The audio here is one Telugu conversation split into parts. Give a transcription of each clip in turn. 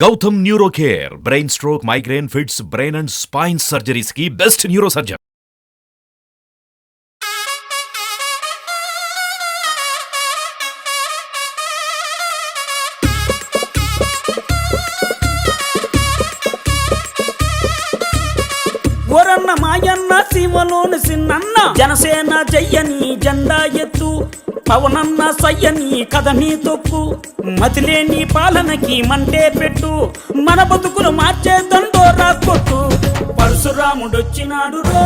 Gautam neuro care brain stroke migraine fits brain and spine surgeries की बेस्ट न्यूरो सर्जन ఓరన్న మాయన్న సీమలోని సిన్నన్న జనసేన జయ్యని జెండా ఎత్తు పవనన్న సయ్యని కథని తొక్కు. మతిలేని పాలనకి మంటే పెట్టు మన బతుకులు మార్చే దండోరా కొట్టు పరశురాముడొచ్చినాడు రో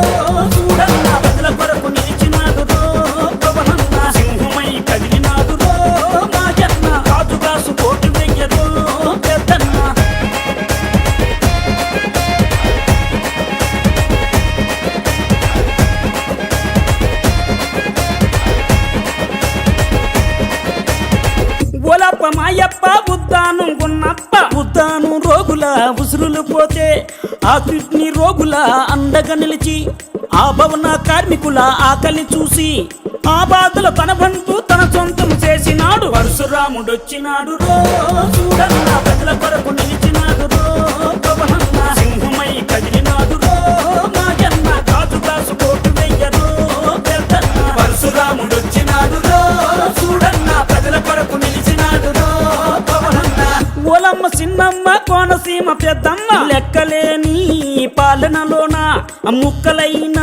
ఒలప్ప మాయప్ప ఉద్దానం గున్నప్ప. ఉద్దానం రోగుల ఉసురులు పోతే ఆ కిడ్నీ రోగుల అండగా నిలిచి ఆ భవన కార్మికుల ఆకలి చూసి ఆ బాధలు తన బంటూ తన సొంతం చేసినాడు. పరశురాముడొచ్చినాడు రో చూడన్న ప్రజల కొరకు నిలిచినాడు. ఓలమ్మ చిన్నమ్మ కోనసీమ పెద్దమ్మ. లెక్కలేని పాలనలోన ముక్కలైన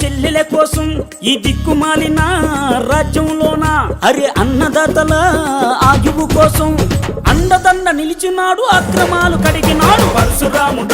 చెల్లెల కోసం ఈ దిక్కుమాలిన రాజ్యంలోన అరే అన్నదాతల ఆయువు కోసం అండదండ నిలిచినాడు అక్రమాలు కడిగినాడు. పరశురాముడు